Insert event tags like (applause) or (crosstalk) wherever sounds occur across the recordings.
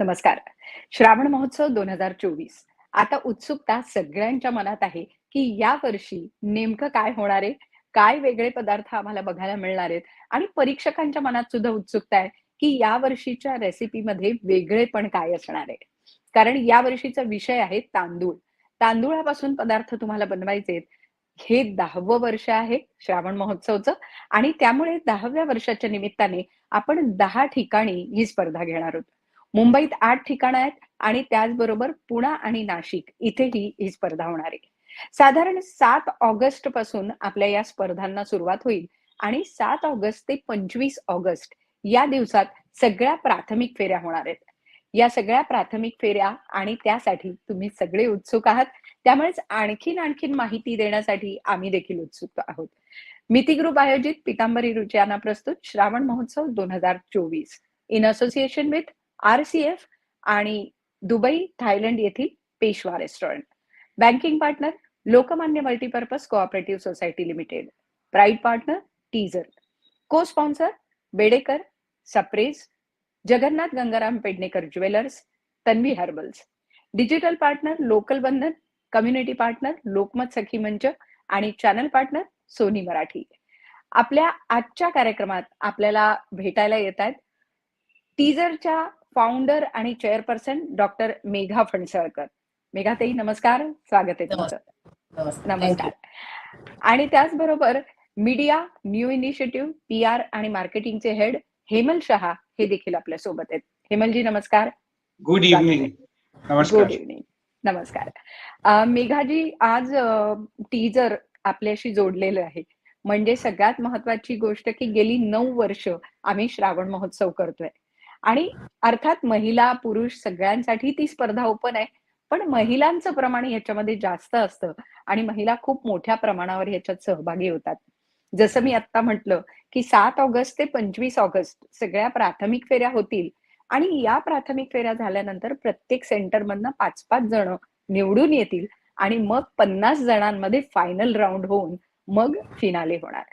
नमस्कार. श्रावण महोत्सव 2024 आता उत्सुकता सगळ्यांच्या मनात आहे, की या वर्षी नेमकं काय होणार आहे? काय वेगळे पदार्थ आम्हाला बघायला मिळणार आहेत? आणि परीक्षकांच्या मनात सुद्धा उत्सुकता आहे, की यावर्षीच्या रेसिपीमध्ये वेगळेपण काय असणार आहे? कारण या वर्षीचा विषय आहे तांदूळ. तांदूळापासून पदार्थ तुम्हाला बनवायचे हे 10वं वर्ष आहे श्रावण महोत्सवचं आणि त्यामुळे 10व्या वर्षाच्या निमित्ताने आपण दहा ठिकाणी ही स्पर्धा घेणार आहोत. मुंबईत आठ ठिकाणं आहेत आणि त्याचबरोबर पुणा आणि नाशिक इथेही ही स्पर्धा होणार आहे. साधारण सात ऑगस्टपासून आपल्या या स्पर्धांना सुरुवात होईल आणि सात ऑगस्ट ते 25 ऑगस्ट या दिवसात सगळ्या प्राथमिक फेऱ्या होणार आहेत. या सगळ्या प्राथमिक फेऱ्या आणि त्यासाठी तुम्ही सगळे उत्सुक आहात. त्यामुळेच आणखीन-आणखीन माहिती देण्यासाठी आम्ही देखील उत्सुक आहोत. मिती ग्रुप आयोजित पितांबरी रुचियाना प्रस्तुत Shravan Mahotsav 2024 in association with RCF आणि दुबई, थायलंड येथील Peshwa restaurant. Banking partner Lokmanya multipurpose cooperative society limited. Pride partner teaser cosponsor Bedekar, Sapre's, Jagannath Gangaram Pednekar jewellers, Tanvi herbals. Digital partner local Bandhan, community partner Lokmat Sakhi Manch आणि channel partner Sony Marathi. आपल्या आजच्या कार्यक्रमात आपल्याला भेटायला येतायत टीझरच्या founder आणि chairperson doctor Megha Phansalkar. मेघाताई नमस्कार. स्वागत आहे तुमचं. नमस्कार. नमस्कार. आणि त्याचबरोबर मीडिया, न्यू इनिशिएटिव्ह, पी-आर आणि मार्केटिंगचे हेड हेमल शहा हे देखील आपल्यासोबत आहेत. हेमलजी नमस्कार. Good evening good evening. नमस्कार. अ, मेघाजी आज अ, टीझर आपल्याशी जोडलेलं आहे. म्हणजे सगळ्यात महत्त्वाची गोष्ट की गेली 9 वर्ष आम्ही श्रावण महोत्सव करतोय. आणि अर्थात महिला, पुरुष सगळ्यांसाठी ती स्पर्धा ओपन आहे. पण महिलांचं प्रमाण याच्यामध्ये जास्त असतं आणि महिला खूप मोठ्या प्रमाणावर याच्यात सहभागी होतात. जसं मी आत्ता म्हटलं, की सात ऑगस्ट ते 25 ऑगस्ट सगळ्या प्राथमिक फेऱ्या होतील आणि या प्राथमिक फेऱ्या झाल्यानंतर प्रत्येक सेंटरमधनं 5-5 जण निवडून येतील आणि मग 50 जणांमध्ये फायनल राऊंड होऊन मग फिनाले होणार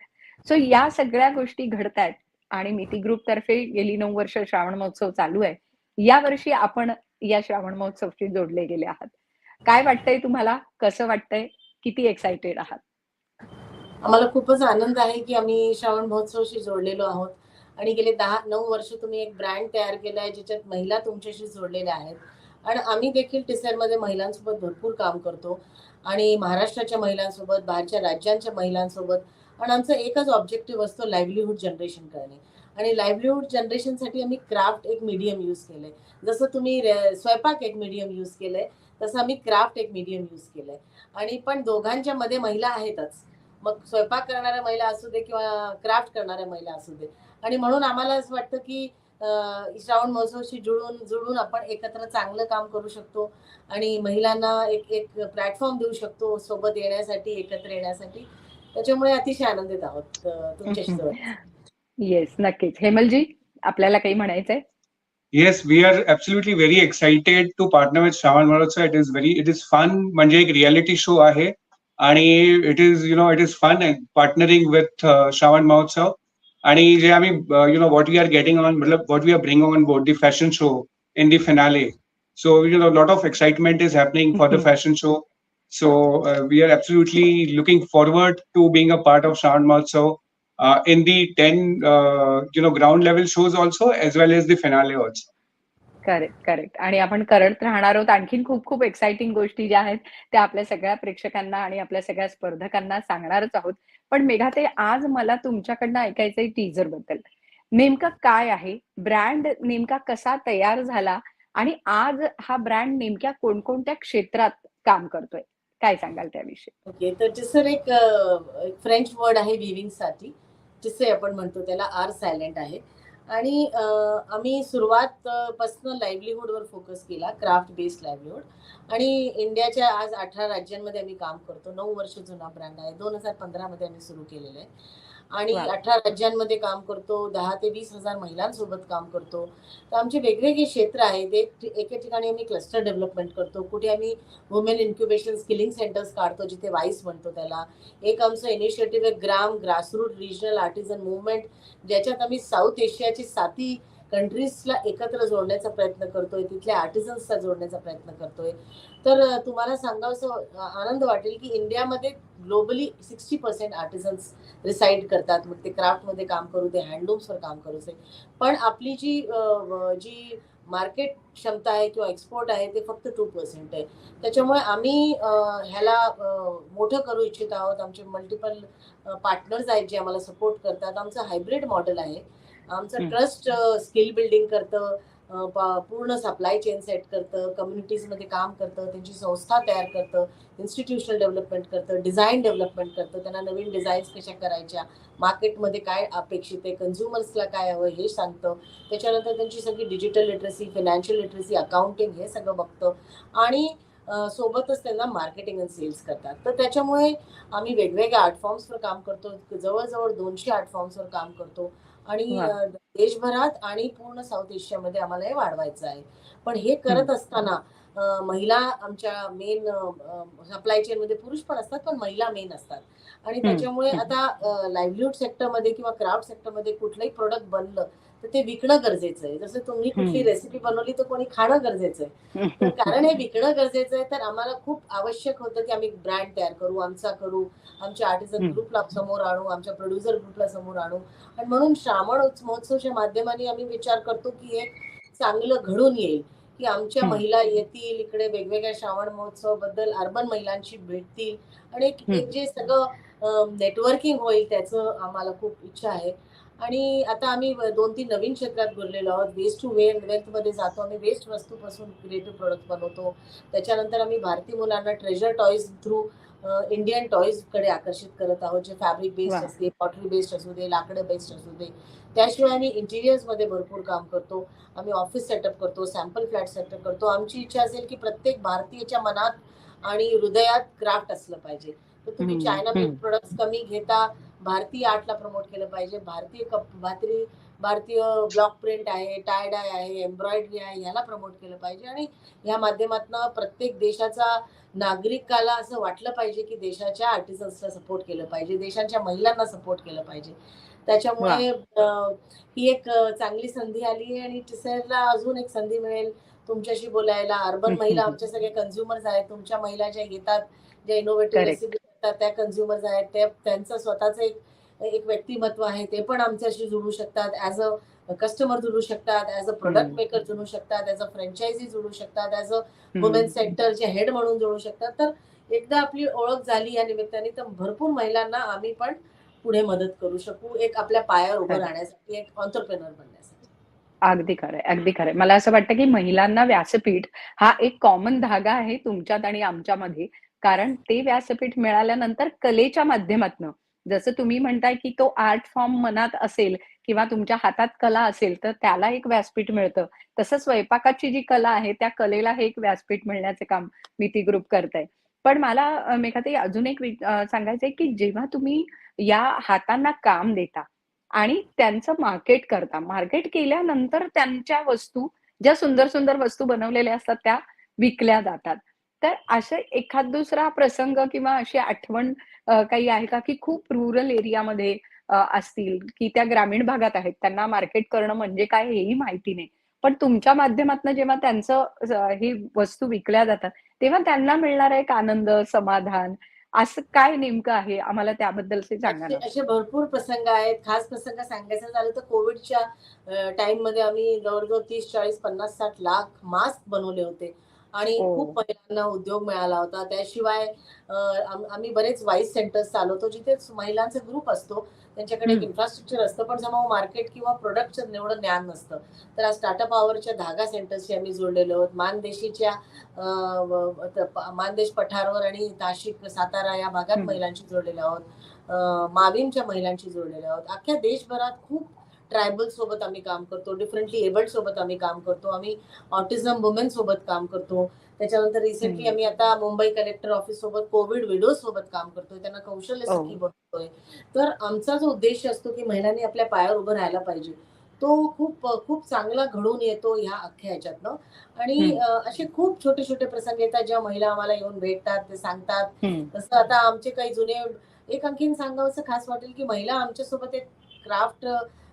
सो या सगळ्या गोष्टी घडतायत आणि मिती ग्रुपतर्फे गेली नऊ वर्ष श्रावण महोत्सव चालू आहे. या वर्षी आपण या श्रावण महोत्सवशी जोडले गेले आहात. काय वाटतंय तुम्हाला? कसं वाटतंय? किती एक्साइटेड आहात? आम्हाला खूपच आनंद आहे, की आम्ही श्रावण महोत्सवशी जोडलेलो आहोत आणि गेले दहा नऊ वर्ष तुम्ही एक ब्रँड तयार केला आहे, ज्याच्यात महिला तुमच्याशी जोडलेल्या आहेत. आणि आम्ही देखील टिसेरमध्ये महिलांसोबत भरपूर काम करतो आणि महाराष्ट्राच्या महिलांसोबत, बाहेरच्या राज्यांच्या महिलांसोबत पण आमचं एकच ऑब्जेक्टिव्ह असतो लाईव्हलीहूड जनरेशन करणे. आणि लाईव्हलीहूड जनरेशनसाठी आम्ही क्राफ्ट एक मीडियम यूज केलंय. जसं तुम्ही स्वयंपाक एक मीडियम यूज केलंय, तसं आम्ही क्राफ्ट एक मीडियम यूज केलंय. आणि पण दोघांच्या मध्ये महिला आहेतच. मग स्वयंपाक करणाऱ्या महिला असू दे किंवा क्राफ्ट करणाऱ्या महिला असू दे. आणि म्हणून आम्हाला असं वाटतं, की श्रावण महोत्सवशी जुळून जुळून आपण एकत्र चांगलं काम करू शकतो आणि महिलांना एक एक प्लॅटफॉर्म देऊ शकतो सोबत येण्यासाठी, एकत्र येण्यासाठी. त्याच्यामुळे अतिशय आनंदित आहोत तुमच्याशी. येस, नक्कीच. हेमलजी, आपल्याला काही म्हणायचंय? Yes, we are absolutely very excited to partner with Shravan Mahotsav. It is very it is fun म्हणजे एक रिएलिटी शो आहे आणि it is you know it is fun partnering with Shravan Mahotsav आणि जे आम्ही you know what we are getting on मतलब what we are bringing on board the fashion show in the finale. So you know lot of excitement is happening for the fashion show. So uh, we are absolutely looking forward to being a part of Shravan Mahotsav uh, in the 10 uh, you know ground level shows also as well as the finale also. Correct, correct. आणि आपण करत राहणार आहोत. आणखीन खूप खूप exciting गोष्टी ज्या आहेत, त्या आपल्या सगळ्या प्रेक्षकांना आणि आपल्या सगळ्या स्पर्धकांना सांगणारच आहोत. पण मेघाताई, आज मला तुमच्याकडनं ऐकायचंय टीजरबद्दल नेमका काय आहे? ब्रँड नेमका कसा तयार झाला? आणि आज हा ब्रँड नेमक्या कोणकोणत्या क्षेत्रात काम करतोय? काय सांगाल त्याविषयी? ओके. तर टिसर एक एक फ्रेंच वर्ड आहे विविंगसाठी. टिसे आपण म्हणतो त्याला आर सायलेंट आहे. आणि आम्ही सुरुवात अ, पासनं लाईव्हलीहूडवर फोकस केला, क्राफ्ट बेस्ड लाईव्हलीहूड आणि इंडियाच्या आज 18 राज्यांमध्ये आम्ही काम करतो. नऊ वर्ष जुना ब्रँड आहे. 2015 मध्ये आम्ही सुरू केलेलं आहे. आणि! 18 राज्यांमध्ये काम करतो. 10 ते 20,000 महिलांसोबत काम करतो. तर आमचे वेगवेगळे क्षेत्र आहेत. एक एके ठिकाणी आम्ही क्लस्टर डेव्हलपमेंट करतो. कुठे आम्ही वुमेन इन्क्युबेशन स्किलिंग सेंटर्स काढतो, जिथे वाईस म्हणतो त्याला. एक आमचं इनिशिएटिव्ह आहे Gram, grassroot regional artisan movement, ज्याच्यात आम्ही साऊथ एशियाची साती कंट्रीजला एकत्र जोडण्याचा प्रयत्न करतोय तिथल्या आर्टिझन्सला जोडण्याचा प्रयत्न करतोय. तर तुम्हाला सांगावं असं आनंद वाटेल की इंडियामध्ये globally sixty percent artisans reside करतात. मग ते क्राफ्टमध्ये काम करू दे हँडलूम्सवर काम करू दे. पण आपली जी जी मार्केट क्षमता आहे किंवा एक्सपोर्ट आहे ते फक्त टू पर्सेंट आहे. त्याच्यामुळे आम्ही ह्याला मोठं करू इच्छित आहोत. आमचे मल्टिपल पार्टनर्स आहेत जे आम्हाला सपोर्ट करतात. आमचं हायब्रिड मॉडेल आहे. आमचं. ट्रस्ट स्किल बिल्डिंग करतं पूर्ण सप्लाय चेन सेट करतं कम्युनिटीजमध्ये काम करतं त्यांची संस्था तयार करतं इन्स्टिट्यूशनल डेव्हलपमेंट करतं डिझाईन डेव्हलपमेंट करतं त्यांना नवीन डिझाईन्स कशा करायच्या मार्केटमध्ये काय अपेक्षित आहे कन्झ्युमर्सला काय हवं हे सांगतं. त्याच्यानंतर त्यांची सगळी digital literacy financial literacy accounting हे सगळं बघतं. आणि सोबतच त्यांना मार्केटिंग अँड सेल्स करतात. तर त्याच्यामुळे आम्ही वेगवेगळ्या आर्ट फॉर्म्सवर काम करतो जवळजवळ दोनशे आर्ट फॉर्म्सवर काम करतो. आणि देशभरात आणि पूर्ण साऊथ एशियामध्ये आम्हाला हे वाढवायचं आहे. पण हे करत असताना महिला आमच्या मेन सप्लाय चेनमध्ये पुरुष पण असतात पण महिला मेन असतात. आणि त्याच्यामुळे. आता लाईव्हलीहूड सेक्टरमध्ये किंवा क्राफ्ट सेक्टरमध्ये कुठलंही प्रोडक्ट बनलं तर ते विकणं गरजेचं आहे जसं तुम्ही कुठली. रेसिपी बनवली तर कोणी खाणं गरजेचं आहे तर कारण हे विकणं गरजेचं आहे तर आम्हाला खूप आवश्यक होतं की आम्ही ब्रँड तयार करू आमचा करू आमच्या आर्टिझन हम्म. ग्रुपला समोर आणू आमच्या प्रोड्युसर ग्रुपला समोर आणू आणि म्हणून श्रावण महोत्सवच्या माध्यमाने आम्ही विचार करतो की एक चांगलं घडून येईल की आमच्या. महिला येतील इकडे वेगवेगळ्या श्रावण महोत्सवबद्दल अर्बन महिलांशी भेटतील आणि. एक जे सगळं नेटवर्किंग होईल त्याचं आम्हाला खूप इच्छा आहे आणि आता आम्ही दोन तीन नवीन क्षेत्रात बोललेलो आहोत. वेस्ट टू वे वेल्थमध्ये जातो. आम्ही वेस्ट वस्तूपासून क्रिएटिव्ह प्रोडक्ट बनवतो. त्याच्यानंतर आम्ही भारतीय मुलांना ट्रेजर टॉईज थ्रू इंडियन टॉईजकडे आकर्षित करत आहोत. जे फॅब्रिक बेस्ड. असते पॉटरी बेस्ड असू दे लाकडं बेस्ड असू दे. त्याशिवाय आम्ही इंटिरियर्समध्ये भरपूर काम करतो. आम्ही ऑफिस सेटअप करतो सॅम्पल फ्लॅट सेटअप करतो. आमची इच्छा असेल की प्रत्येक भारतीयाच्या मनात आणि हृदयात क्राफ्ट असलं पाहिजे. तर तुम्ही चायना मेड हम्म. प्रोडक्ट्स कमी घेता भारतीय आर्टला प्रमोट केलं पाहिजे. भारतीय कप भारतीय भारतीय ब्लॉक प्रिंट आहे टाय डाय आहे एम्ब्रॉयडरी आहे ह्याला प्रमोट केलं पाहिजे. आणि या माध्यमातून प्रत्येक देशाचा नागरिकाला असं वाटलं पाहिजे की देशाच्या आर्टिझन्सला सपोर्ट केलं पाहिजे देशांच्या महिलांना सपोर्ट केलं पाहिजे. त्याच्यामुळे ही. एक चांगली संधी आली आहे आणि टिसरला अजून एक संधी मिळेल तुमच्याशी बोलायला. अर्बन महिला. आमच्या सगळे कन्झ्युमर्स आहेत तुमच्या महिला ज्या येतात ज्या इनोव्हेटिव्ह. रेसिपी करतात त्या कन्झ्युमर्स आहेत त्या त्यांचं स्वतःचं एक एक व्यक्तिमत्व आहे ते पण आमच्याशी जुळू शकतात ऍज अ कस्टमर जुळू शकतात ऍज अ प्रोडक्ट. मेकर जुळू शकतात ऍज अ फ्रँचायझी जुळू शकतात ऍज अ. वुमेन सेंटरचे हेड म्हणून जोडू शकतात तर एकदा आपली ओळख झाली या निमित्ताने तर भरपूर महिलांना आम्ही पण पुढे मदत करू शकू एक आपल्या पायावर उभं. राहण्यासाठी एक ऑन्टरप्रेनर बनण्यासाठी अगदी खरंय, अगदी खरंय. मला असं वाटतं, की महिलांना व्यासपीठ हा एक कॉमन धागा आहे तुमच्यात आणि आमच्यामध्ये. कारण ते व्यासपीठ मिळाल्यानंतर कलेच्या माध्यमातून जसं तुम्ही म्हणताय, की तो आर्ट फॉर्म मनात असेल किंवा तुमच्या हातात कला असेल, तर त्याला एक व्यासपीठ मिळतं. तसं स्वयंपाकाची जी कला आहे, त्या कलेला हे एक व्यासपीठ मिळण्याचे काम मिती ग्रुप करतंय. पण मला मेघाताई अजून एक सांगायचंय, की जेव्हा तुम्ही या हातांना काम देता आणि त्यांचं मार्केट करता. मार्केट केल्यानंतर त्यांच्या वस्तू, ज्या सुंदर-सुंदर वस्तू बनवलेल्या असतात, त्या विकल्या जातात. तर असं एखाद दुसरा प्रसंग किंवा अशी आठवण काही आहे का, की खूप रुरल एरियामध्ये असतील, की त्या ग्रामीण भागात आहेत. त्यांना मार्केट करणं म्हणजे काय हेही माहिती नाही. पण तुमच्या माध्यमातनं जेव्हा त्यांचं ही वस्तू विकल्या जातात, तेव्हा त्यांना मिळणारा एक आनंद, समाधान असं काय नेमकं आहे? आम्हाला त्याबद्दलचे सांगा असे भरपूर प्रसंग आहेत. खास प्रसंग सांगायचं झालं तर कोविडच्या अ, टाईममध्ये आम्ही जवळ-जवळ 30, 40, 50, 60 लाख मास्क बनवले होते आणि हो. खूप महिलांना उद्योग मिळाला होता. त्याशिवाय आम्ही बरेच वाईस सेंटर्स चालवतो, जिथे महिलांचा ग्रुप असतो. त्यांच्याकडे एक. इन्फ्रास्ट्रक्चर असतं, पण समहाऊ मार्केट किंवा प्रोडक्टचं एवढं ज्ञान नसतं. तर आज स्टार्टअप पॉवरच्या धागा सेंटर्सशी आम्ही जोडलेलो आहोत. मानदेशीच्या मानदेश पठारवर आणि नाशिक, सातारा या भागात. महिलांशी जोडलेलो आहोत. मावीमच्या महिलांशी जोडलेलो आहोत. अख्ख्या देशभरात खूप ट्रायबल सोबत आम्ही काम करतो. डिफरंटली एबल्ड सोबत आम्ही काम करतो. आम्ही ऑटिझम वुमेन सोबत काम करतो. त्याच्यानंतर रिसेंटली. आम्ही आता मुंबई कलेक्टर ऑफिस सोबत कोविड विडोज सोबत काम करतोय. त्यांना कौशल्य हो. सखी बनवतोय. तर आमचा जो उद्देश असतो, की महिलांनी आपल्या पायावर उभं राहायला पाहिजे. तो खूप खूप चांगला घडून येतो ह्या अख्ख्या ह्याच्यातनं आणि असे खूप छोटे-छोटे प्रसंग येतात, जेव्हा महिला आम्हाला येऊन भेटतात, ते सांगतात. तसं आता आमचे काही जुने एक आणखीन सांगावसं खास वाटेल, की महिला आमच्यासोबत एक क्राफ्ट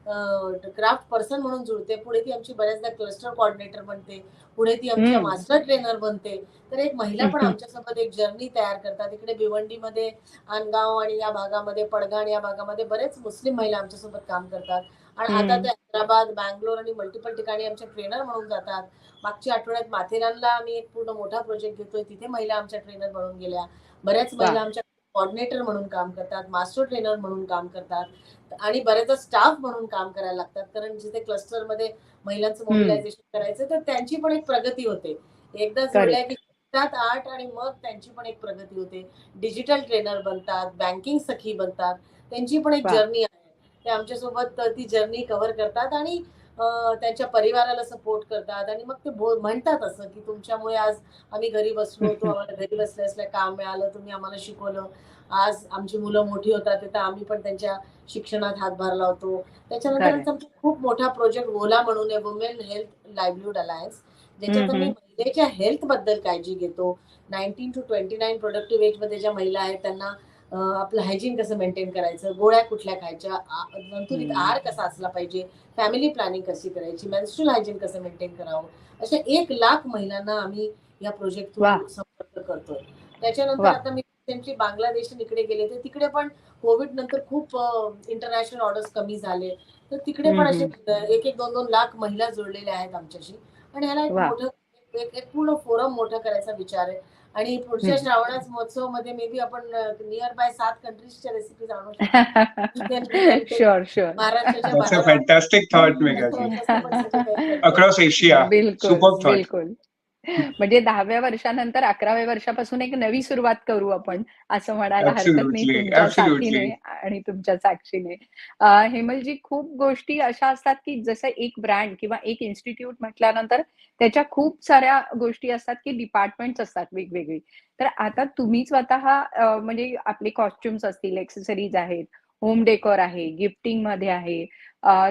क्राफ्ट पर्सन म्हणून जुळते. पुढे ती आमची बऱ्याचदा क्लस्टर कोऑर्डिनेटर बनते. पुढे ती आमच्या हम्म. मास्टर ट्रेनर बनते. तर एक महिला पण. आमच्यासोबत एक जर्नी तयार करतात. इकडे भिवंडीमध्ये आनगाव आणि या भागामध्ये पडगाण या भागामध्ये बरेच मुस्लिम महिला आमच्यासोबत काम करतात. आणि आता. ते हैदराबाद बँगलोर आणि मल्टिपल ठिकाणी आमचे ट्रेनर म्हणून जातात. मागच्या आठवड्यात माथेरानला आम्ही एक पूर्ण मोठा प्रोजेक्ट घेतोय. तिथे महिला आमच्या ट्रेनर म्हणून गेल्या. बऱ्याच. महिला आमच्या कॉर्डिनेटर म्हणून काम करतात. मास्टर ट्रेनर म्हणून काम करतात. आणि बरेचदा स्टाफ म्हणून काम करायला लागतात कारण जिथे क्लस्टरमध्ये महिलांचं. मोबिलायझेशन करायचं तर त्यांची पण एक प्रगती होते एकदा जुळल्या की शिकतात आठ आणि मग त्यांची पण एक प्रगती होते डिजिटल ट्रेनर बनतात बँकिंग सखी बनतात त्यांची पण एक. जर्नी आहे ते आमच्यासोबत ती जर्नी कव्हर करतात आणि त्यांच्या परिवाराला सपोर्ट करतात आणि मग ते म्हणतात असं की तुमच्यामुळे आज आम्ही घरी बसलो होतो (laughs) आम्हाला घरी बसल्या बसल्या काम मिळालं तुम्ही आम्हाला शिकवलं आज आमची मुलं मोठी होतात तर आम्ही पण त्यांच्या शिक्षणात हातभार लावतो त्याच्यानंतर. आमचा खूप मोठा प्रोजेक्ट ओला म्हणून आहे वुमेन हेल्थ लाईव्हलीहूड अलायन्स ज्याच्यात आम्ही. महिलेच्या हेल्थबद्दल काळजी घेतो nineteen to twenty nine productive एजमध्ये ज्या महिला आहेत त्यांना आपलं हायजीन कसं मेंटेन करायचं? गोळ्या कुठल्या खायच्या? संतुलित. आहार कसा असला पाहिजे? फॅमिली प्लॅनिंग कशी करायची? मेन्स्ट्रुअल हायजीन कसं मेंटेन करावं? अशा एक लाख महिलांना आम्ही या प्रोजेक्ट वा. संपर्क करतोय. त्याच्यानंतर. आता मी रिसेंटली बांगलादेश इकडे गेले तर तिकडे पण कोविड नंतर खूप इंटरनॅशनल ऑर्डर्स कमी झाले. तर तिकडे पण असे एक एक दोन दोन लाख महिला जोडलेल्या आहेत आमच्याशी. आणि ह्याला एक. मोठं एक पूर्ण फोरम मोठा करायचा विचार आहे. आणि पुढच्या. श्रावणाच महोत्सवामध्ये मे बी आपण नियर बाय सात कंट्रीजच्या रेसिपीज आणू शकतो शुअर शुअर महाराष्ट्राच्या काही (laughs) करतो. (laughs) Across Asia. बिलकुल. बिलकुल (laughs) म्हणजे दहाव्या वर्षानंतर अकराव्या वर्षापासून एक नवी सुरुवात करू आपण असं म्हणायला हरकत नाही तुमच्या. साथीने आणि तुमच्या साक्षीने. हेमलजी खूप गोष्टी अशा असतात की जसं एक ब्रँड किंवा एक इन्स्टिट्यूट म्हटल्यानंतर त्याच्या खूप साऱ्या गोष्टी असतात की डिपार्टमेंट्स असतात वेगवेगळी. तर आता तुम्ही स्वतः म्हणजे आपले कॉस्ट्युम्स असतील एक्सेसरीज आहेत होम डेकोर आहे गिफ्टिंगमध्ये आहे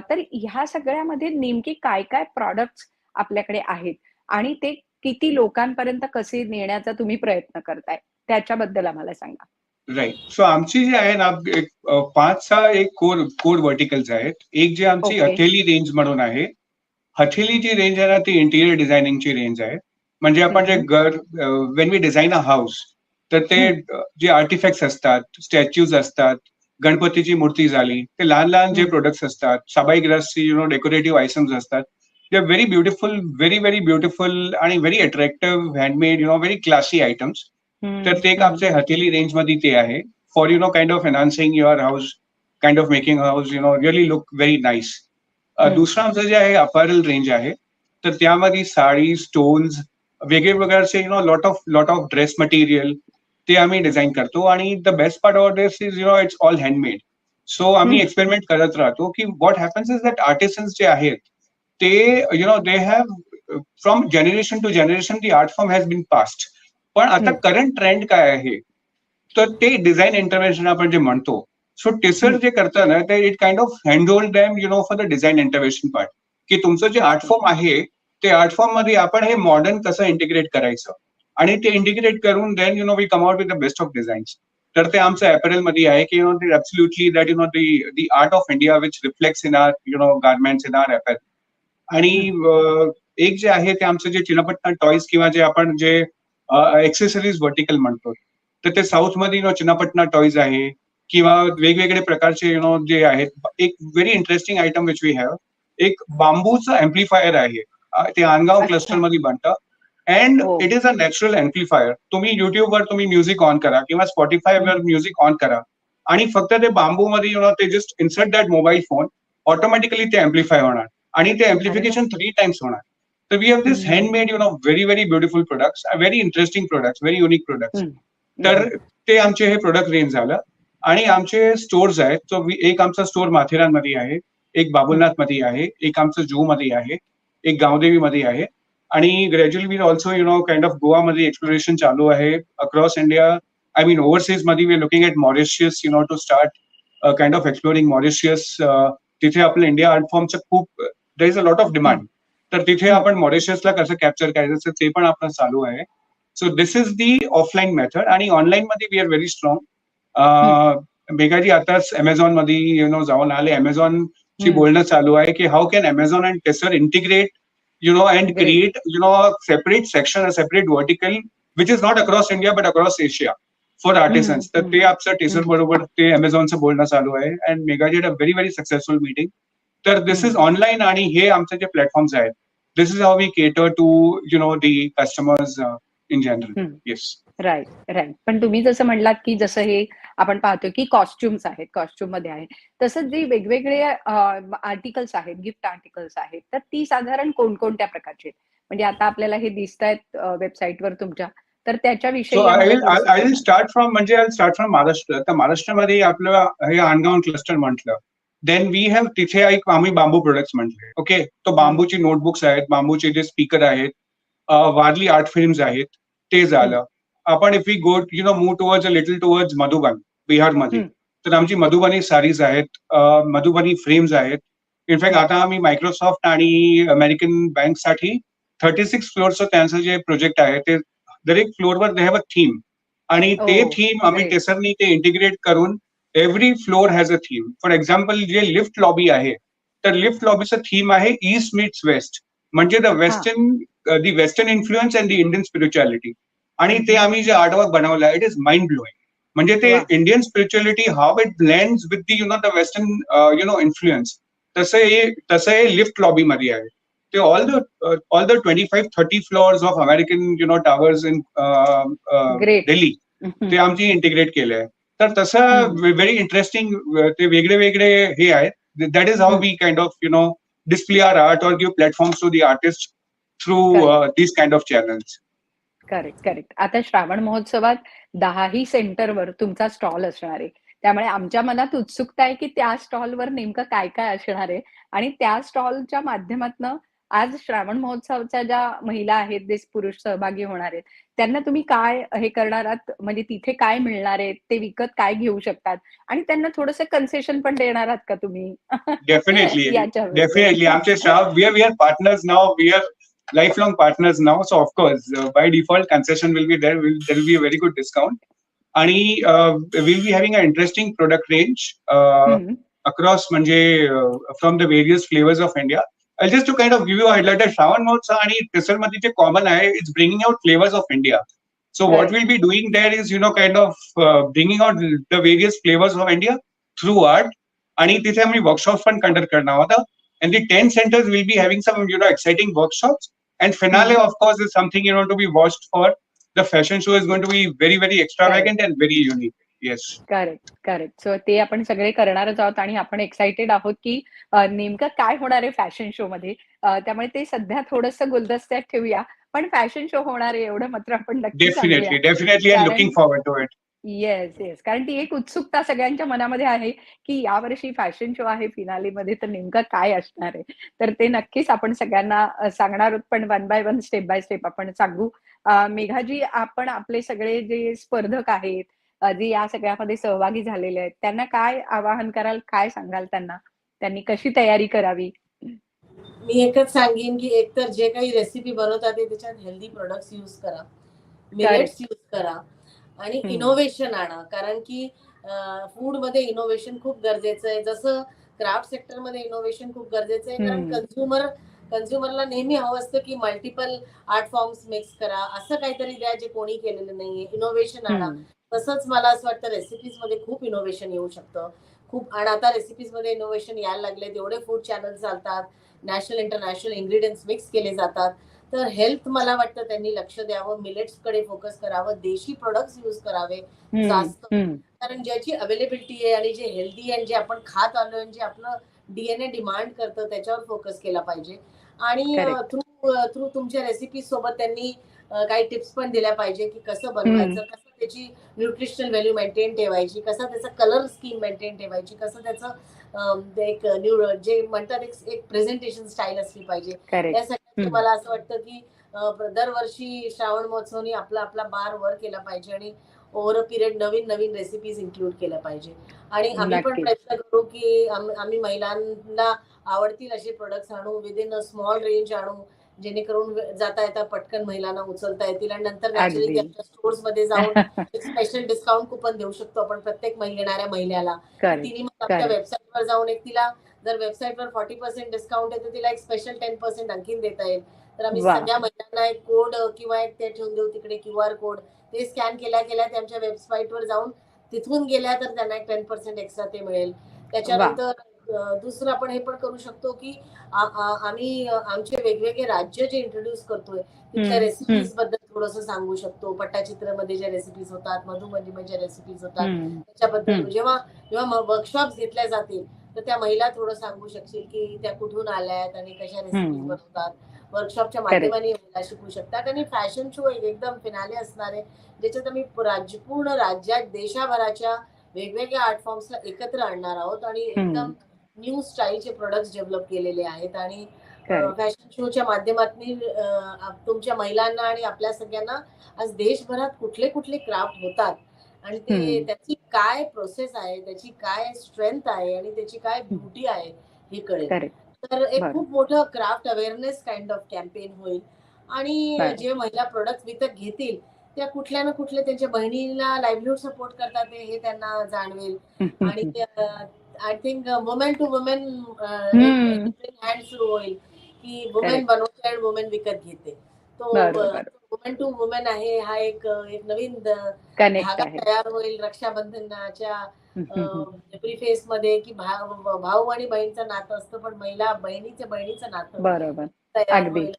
तर ह्या सगळ्यामध्ये नेमके काय काय प्रॉडक्ट्स आपल्याकडे आहेत? आणि ते किती लोकांपर्यंत कसे नेण्याचा तुम्ही प्रयत्न करताय? त्याच्याबद्दल आम्हाला सांगा. राईट सो आमची जी आहे ना एक पाच सहा एक कोर कोर वर्टिकल्स आहेत. एक जे आमची. हथेली रेंज म्हणून आहे. हथेली जी रेंज आहे ना ती इंटिरियर डिझायनिंगची रेंज आहे. म्हणजे आपण जे. घर when we design a house तर ते जे आर्टिफॅक्ट्स असतात स्टॅच्यूज असतात गणपतीची मूर्ती झाली ते लहान लहान जे. प्रोडक्ट्स असतात सबाई ग्रासची यु नो डेकोरेटिव्ह आयटम्स असतात they are very beautiful very very beautiful आणि very attractive handmade you know very classy items तर ते एक आमचे हथेली रेंजमध्ये ते आहे. For you know kind of enhancing your house kind of making house you know really look very nice. दुसरं आमचं जे आहे अपॅरल रेंज आहे तर त्यामध्ये साडी स्टोन्स वेगळे प्रकारचे you know lot of lot of dress material ते आम्ही डिझाईन करतो. आणि the best part of this is you know it's all handmade so आम्ही. एक्सपेरिमेंट करत राहतो की what happens is that artisans जे आहेत ते you know they have from generation to generation the art form has been passed पण आता. Current trend काय आहे? तर ते डिझाईन इंटरव्हेन्शन आपण जे म्हणतो सो टिसर. जे करतं ना ते it kind of handhold them you know for the design intervention part की तुमचं जे आर्ट फॉर्म आहे ते आर्ट फॉर्ममध्ये आपण हे मॉडर्न कसं इंटिग्रेट करायचं? आणि ते इंटिग्रेट करून then you know we come out with the best of designs तर ते आमचं अपॅरलमध्ये आहे की you know that you know the the art of India which reflects in our you know garments in our apparel आणि एक जे आहे ते आमचं जे चिनापट्टा टॉईज किंवा जे आपण जे एक्सेसरीज वर्टिकल म्हणतो तर ते साऊथमध्ये यु नो चिनापट्टा टॉईज आहे किंवा वेगवेगळे प्रकारचे यु नो जे आहेत एक very interesting item which we have एक बांबूचं एम्प्लिफायर आहे. ते आनगाव अच्छा. क्लस्टरमध्ये बनतं and. It is a natural amplifier तुम्ही युट्यूबवर तुम्ही म्युझिक ऑन करा किंवा स्पॉटीफायवर म्युझिक ऑन करा. आणि फक्त ते बांबू मध्ये यु नो ते just insert that mobile phone automatically ते एम्प्लिफाय होणार. आणि ते एम्प्लिफिकेशन थ्री टाइम्स होणार. तर we have this. Handmade you know very very beautiful products very interesting products very unique products. तर ते आमचे हे प्रोडक्ट रेंज झालं. आणि आमचे स्टोर्स आहेत. तो एक आमचा स्टोर माथेरानमध्ये आहे एक बाबुलनाथमध्ये आहे एक आमचं जू मध्ये आहे एक गावदेवी मध्ये आहे. आणि gradually we also you know kind of गोवामध्ये एक्सप्लोरेशन चालू आहे. Across India I mean ओव्हरसीजमध्ये we looking at Mauritius you know to start kind of exploring Mauritius तिथे आपलं इंडिया आर्ट फॉर्मचं खूप दर is a lot of demand तर तिथे आपण मॉरिशियसला कसं कॅप्चर करायचं ते पण आपलं चालू आहे. So this is the offline method आणि ऑनलाईन मध्ये we are very strong Meghaji आताच अमेझॉनमध्ये यु नो जाऊन आले. अमेझॉन ची बोलणं चालू आहे की how can Amazon and Tesser integrate you know and Great. Create you know separate section separate vertical which is not across India but across Asia for artisans तर हम्म. ते आमचं टेसर बरोबर ते अमेझॉनचं बोलणं चालू आहे. And Megha did a very very successful meeting तर this is. Online आणि हे आमचे जे प्लॅटफॉर्म्स आहेत this is how we cater to you know the customers in general. Yes right right पण तुम्ही जसं म्हणलात की जसं हे आपण पाहतो की कॉस्ट्युम्स आहेत कॉस्ट्युममध्ये आहे तसंच जे वेगवेगळे आर्टिकल्स आहेत गिफ्ट आर्टिकल्स आहेत तर ती साधारण कोणकोणत्या प्रकारचे? म्हणजे आता आपल्याला हे दिसत आहेत वेबसाईटवर तुमच्या तर त्याच्याविषयी आय विल. स्टार्ट फ्रॉम म्हणजे आय स्टार्ट फ्रॉम महाराष्ट्र तर महाराष्ट्रामध्ये आपलं हे अनगाव क्लस्टर म्हटलं देन वी हॅव तिथे एक आम्ही बांबू प्रोडक्ट्स म्हटले. ओके तो बांबूची नोटबुक्स आहेत बांबूचे जे स्पीकर आहेत वारली आर्ट फिल्म्स आहेत ते झालं. आपण if we go you know move towards a little towards Madhuban बिहारमध्ये. तर आमची मधुबनी साडीज आहेत मधुबनी फ्रेम्स आहेत. इनफॅक्ट आता आम्ही मायक्रोसॉफ्ट आणि अमेरिकन बँकसाठी थर्टी सिक्स फ्लोअरचं त्यांचं जे प्रोजेक्ट आहे ते दरेक फ्लोअरवर दे हॅव अ थीम आणि ते Oh, थीम आम्ही great. टेसरनी ते इंटिग्रेट करून every floor has a theme for example जे लिफ्ट लॉबी आहे. तर लिफ्ट लॉबीचं थीम आहे ईस्ट मीट्स वेस्ट म्हणजे the western the western influence and the Indian spirituality आणि ते आम्ही जे आर्टवर्क बनवलं इट इज माइंड ब्लोईंग म्हणजे ते वा. Indian spirituality how it blends with the you know the western you know influence तसं हे तसं हे लिफ्ट लॉबी मध्ये आहे. ते all the all the twenty five thirty floors of American you know towers in Great. Delhi hmm. ते आमची integrate केले आहे तर तसं. व्हेरी इंटरेस्टिंग ते वेगळे वेगळे हे आहेत. That is how. We kind of you know display our art or give platforms to the artist through these kind of channels correct correct आता श्रावण महोत्सवात दहाही सेंटरवर तुमचा स्टॉल असणार आहे. त्यामुळे आमच्या मनात उत्सुकता आहे की त्या स्टॉलवर नेमकं काय काय असणार आहे. आणि त्या स्टॉलच्या माध्यमातनं आज श्रावण महोत्सवाच्या ज्या महिला आहेत जे पुरुष सहभागी होणार आहेत त्यांना तुम्ही काय हे करणार आहात? म्हणजे तिथे काय मिळणार आहे? ते विकत काय घेऊ शकतात? आणि त्यांना थोडस कन्सेशन पण देणार आहात का तुम्ही? डेफिनेटली डेफिनेटली (laughs) आमचे आर पार्टनर्स नाव our life long partners now so of course by default concession will be there will there be very good discount आणि will be having a interesting product range across म्हणजे from the various flavours of India just to kind of give you a highlight that Shravan Mahotsav आणि Tisar मध्ये जे common आहे it's bringing out flavors of India. So what Right. we'll be doing there is you know kind of uh, bringing out the various flavors of India through art आणि तिथे आम्ही workshops पण conduct करणार आहोत. And the 10 centers will be having some you know exciting workshops. And finale of course is something you know to be watched for. The fashion show is going to be very very extravagant and very Yes. Correct correct so ते आपण सगळे करणारच आहोत आणि आपण excited आहोत की नेमकं काय होणार आहे फॅशन शो मध्ये? त्यामुळे ते सध्या थोडंसं गुलदस्त्यात ठेवूया. पण फॅशन शो होणार आहे एवढं मात्र आपण नक्की looking forward to it. Yes yes कारण ती एक उत्सुकता सगळ्यांच्या मनामध्ये आहे की यावर्षी फॅशन शो आहे फिनाली मध्ये तर नेमकं काय असणार आहे? तर ते नक्कीच आपण सगळ्यांना सांगणार आहोत. पण one by one step by step आपण सांगू. मेघाजी आपण आपले सगळे जे स्पर्धक आहेत जे या सगळ्यामध्ये सहभागी झालेले आहेत. त्यांना काय आवाहन कराल काय सांगाल त्यांना? त्यांनी कशी तयारी करावी? मी एकच सांगेन की एकतर जे काही रेसिपी बनवतात ते त्याच्यात हेल्दी प्रोडक्ट्स यूज करा. मिलेट्स यूज करा. आणि. इनोव्हेशन आणा. कारण की फूडमध्ये इनोव्हेशन खूप गरजेचं आहे. जसं क्राफ्ट सेक्टरमध्ये इनोव्हेशन खूप गरजेचं आहे. कारण. कन्झ्युमर कन्झ्युमरला नेहमी हवं असतं की मल्टिपल आर्ट फॉर्म्स मिक्स करा. असं काहीतरी द्या जे कोणी केलेलं नाहीये. इनोव्हेशन आणा. तसंच मला असं वाटतं रेसिपीजमध्ये खूप इनोव्हेशन येऊ शकतं खूप आणि आता रेसिपीजमध्ये इनोव्हेशन यायला लागले तेवढे फूड चॅनल चालतात नॅशनल इंटरनॅशनल इन्ग्रेडियंट्स मिक्स केले जातात तर हेल्थ मला वाटतं त्यांनी लक्ष द्यावं मिलेट्सकडे फोकस करावं देशी प्रोडक्ट्स युज करावे. जास्त. कारण ज्याची अवेलेबिलिटी आहे आणि जे हेल्दी आहे जे आपण खात आलो आणि जे आपलं डीएनए डिमांड करतं त्याच्यावर फोकस केला पाहिजे आणि. थ्रू थ्रू तुमच्या रेसिपी सोबत त्यांनी काही टिप्स पण दिल्या पाहिजे की कसं बनवायचं कसं त्याची न्यूट्रिशनल व्हॅल्यू मेंटेन ठेवायची कसं त्याचा कलर स्कीम मेंटेन ठेवायची कसं त्याचं एक न्यू जे म्हणतात एक एक प्रेझेंटेशन स्टाईल असली पाहिजे हम्म. मला असं वाटतं की दरवर्षी श्रावण महोत्सवनी आपला आपला बार वर केला पाहिजे आणि ओव्हर अ पिरियड नवीन नवीन रेसिपीज इन्क्लूड केल्या पाहिजे आणि आम्ही पण. प्रयत्न करू की आम- आम्ही महिलांना आवडतील असे प्रोडक्ट्स आणू विदिन अ स्मॉल रेंज आणू जेणेकरून जाता येता पटकन महिलांना उचलता येतील आणि नंतर नॅचरली. त्यांच्या स्टोर्समध्ये जाऊन स्पेशल डिस्काउंट कुपन देऊ शकतो आपण प्रत्येक महिला येणाऱ्या करेक्ट तिने मग Correct. वेबसाईटवर जाऊन एक तिला जर वेबसाईटवर फॉर्टी पर्सेंट डिस्काउंट आहे तर तिला एक स्पेशल टेन पर्सेंट आणखीन देता येईल तर आम्ही. सगळ्या महिलांना एक कोड किंवा एक ते ठेवून देऊ तिकडे क्यू आर कोड ते स्कॅन केल्या केल्या त्यांच्या वेबसाईटवर जाऊन तिथून गेल्या तर त्यांना एक टेन पर्सेंट एक्स्ट्रा ते मिळेल त्याच्यानंतर दुसरं आपण हे पण करू शकतो की आम्ही आमचे वेगवेगळे राज्य जे इंट्रोड्यूस करतोय तिथल्या रेसिपीजबद्दल थोडस सांगू शकतो पट्टाचित्रमध्ये ज्या रेसिपीज होतात मधुबनीमध्ये ज्या रेसिपीज होतात. त्याच्याबद्दल. जेव्हा जेव्हा वर्कशॉप घेतल्या जातील तर त्या महिला थोडं सांगू शकतील की त्या कुठून आल्यात आणि कशा रेसिपीज. बनवतात वर्कशॉपच्या. माध्यमाने महिला शिकू शकतात आणि फॅशन शो एकदम फिनाले असणार आहे ज्याच्यात आम्ही राज्य पूर्ण राज्यात देशाभराच्या वेगवेगळ्या आर्ट फॉर्म्सला एकत्र आणणार आहोत आणि. एकदम न्यू स्टाईलचे प्रोडक्ट्स डेव्हलप केलेले आहेत आणि. फॅशन शोच्या माध्यमातून तुमच्या महिलांना आणि आपल्या सगळ्यांना आज देशभरात कुठले कुठले क्राफ्ट होतात आणि ते. त्याची काय प्रोसेस आहे त्याची काय स्ट्रेंथ आहे आणि त्याची काय ब्युटी आहे हे कळेल. तर एक. खूप मोठं craft awareness kind of campaign होईल आणि. जे महिला प्रोडक्ट विकत घेतील त्या कुठल्या ना कुठल्या त्यांच्या बहिणीला लाईव्हलीहूड सपोर्ट करतात ते हे त्यांना जाणवेल आणि I think women to women. Hand सुरू होईल की वुमेन. बनवते आणि वुमेन विकत घेते तो. वुमेन टू वुमेन आहे हा एक एक नवीन धागा आहे तयार होईल रक्षाबंधनाच्या. (laughs) प्रिफेस मध्ये की भाऊ आणि बहीणचं नातं असतं पण महिला बहिणीचं बहिणीचं नातं बरोबर तयार. होईल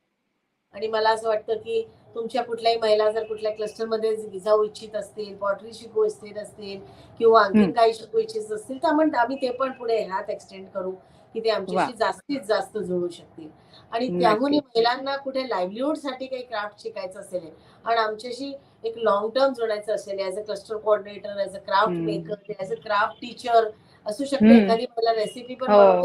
आणि मला असं वाटतं की तुमच्या कुठल्याही महिला जर कुठल्या क्लस्टरमध्ये जाऊ इच्छित असतील पॉटरी शिकू इच्छित असतील किंवा आणखीन हम्म. काही शिकू इच्छित असतील तर आपण आम्ही ते पण पुढे ह्यात एक्सटेंड करू की ते आमच्याशी जास्तीत जास्त जुळू शकतील आणि नक्की. त्याहूनही महिलांना कुठे लाईव्हलीहूडसाठी काही क्राफ्ट शिकायचं असेल आणि आमच्याशी एक लॉंग टर्म जोडायचं असेल as a cluster coordinator as a craft. Maker as a craft teacher असू शकते. एखादी मला रेसिपी पण हो.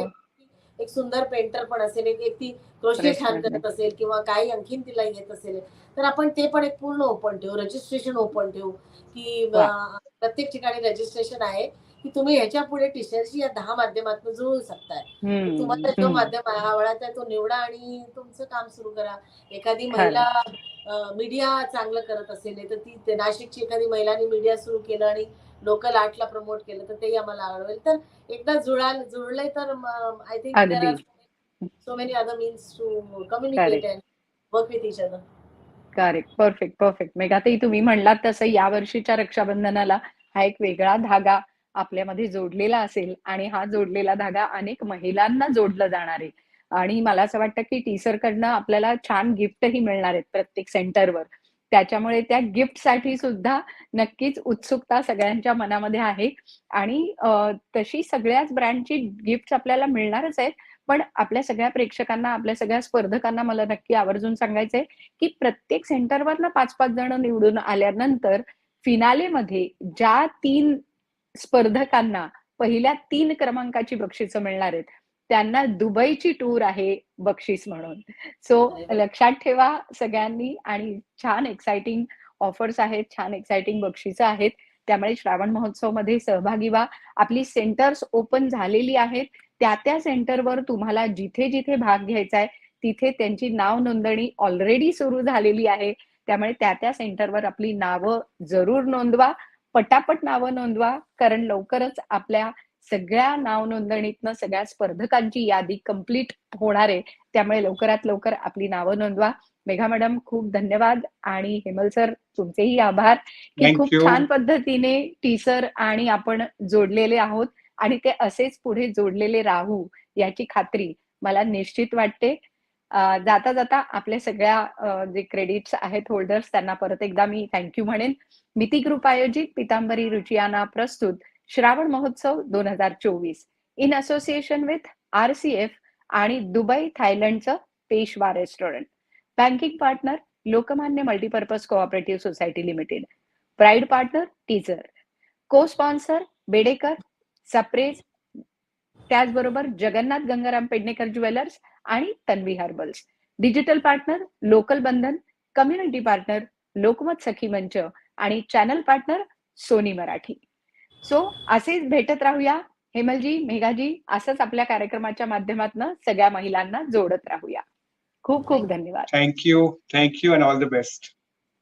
एक सुंदर पेंटर पण असेल एक एक ती क्रोशे छान करत असेल किंवा काही आणखीन तिला येत असेल तर आपण ते पण एक पूर्ण ओपन ठेवू रजिस्ट्रेशन ओपन ठेवू की प्रत्येक ठिकाणी रजिस्ट्रेशन आहे की तुम्ही ह्याच्या पुढे टीचरशी या दहा माध्यमातून जुळू शकताय. तुम्हाला जो. माध्यम आवडत आहे तो निवडा आणि तुमचं काम सुरू करा एखादी. महिला मीडिया चांगलं करत असेल तर ती ते नाशिकची एखादी महिलांनी मीडिया सुरू केलं आणि लोकल आर्टला प्रमोट केलं तर तेही आम्हाला आवडेल तर एकदा जुळाल जुळले तर I think. So many other means to communicate and work with each other correct perfect perfect Meghatai तुम्ही म्हणलात तसं या वर्षीच्या रक्षाबंधनाला हा एक वेगळा धागा आपल्यामध्ये जोडलेला असेल आणि हा जोडलेला धागा अनेक महिलांना जोडला जाणार आहे. आणि मला असं वाटतं की टीचर कडनं आपल्याला छान गिफ्टही मिळणार आहेत प्रत्येक सेंटरवर त्याच्यामुळे त्या गिफ्टसाठी सुद्धा नक्कीच उत्सुकता सगळ्यांच्या मनामध्ये आहे. आणि तशी सगळ्याच ब्रँडची गिफ्ट आपल्याला मिळणारच आहेत पण आपल्या सगळ्या प्रेक्षकांना आपल्या सगळ्या स्पर्धकांना मला नक्की आवर्जून सांगायचंय की प्रत्येक सेंटरवर ना पाच पाच जण निवडून आल्यानंतर फिनालेमध्ये ज्या तीन स्पर्धकांना पहिल्या तीन क्रमांकाची बक्षिसं मिळणार आहेत त्यांना दुबईची टूर आहे बक्षीस म्हणून. सो लक्षात ठेवा सगळ्यांनी आणि छान एक्साइटिंग ऑफर्स आहेत छान एक्साइटिंग बक्षिसं आहेत. त्यामुळे श्रावण महोत्सवमध्ये सहभागी व्हा. आपली सेंटर्स ओपन झालेली आहेत. त्या त्या सेंटरवर तुम्हाला जिथे जिथे भाग घ्यायचा आहे तिथे त्यांची नाव नोंदणी ऑलरेडी सुरू झालेली आहे. त्यामुळे त्या त्या सेंटरवर आपली नावं जरूर नोंदवा. पटापट नावं नोंदवा कारण लवकरच आपल्या सगळ्या नाव नोंदणीतनं सगळ्या स्पर्धकांची यादी कंप्लीट होणार आहे. त्यामुळे लवकरात लवकर आपली नावं नोंदवा. मेघा मॅडम खूप धन्यवाद. आणि हेमल सर तुमचेही आभार. की खूप. छान पद्धतीने टीचर आणि आपण जोडलेले आहोत. आणि ते असेच पुढे जोडलेले राहू याची खात्री मला निश्चित वाटते. जाता जाता आपल्या सगळ्या जे क्रेडिट्स आहेत होल्डर्स त्यांना परत एकदा मी थँक्यू म्हणेन. मिती ग्रुप आयोजित पितांबरी रुचियाना प्रस्तुत. श्रावण महोत्सव दोन हजार चोवीस. In association with R C F आणि Dubai थायलंडचं Peshwa restaurant banking partner Lokmanya multipurpose cooperative society limited pride partner teacher co sponsor Bedekar सप्रेज त्याचबरोबर जगन्नाथ गंगाराम पेडणेकर ज्वेलर्स आणि Tanvi herbals. Digital partner local Bandhan community partner Lokmat Sakhi Manch आणि channel partner Sony Marathi. So असेच भेटत राहूया हेमलजी मेघाजी असंच आपल्या कार्यक्रमाच्या माध्यमातून सगळ्या महिलांना जोडत राहूया खूप खूप धन्यवाद. Thank you and all the best.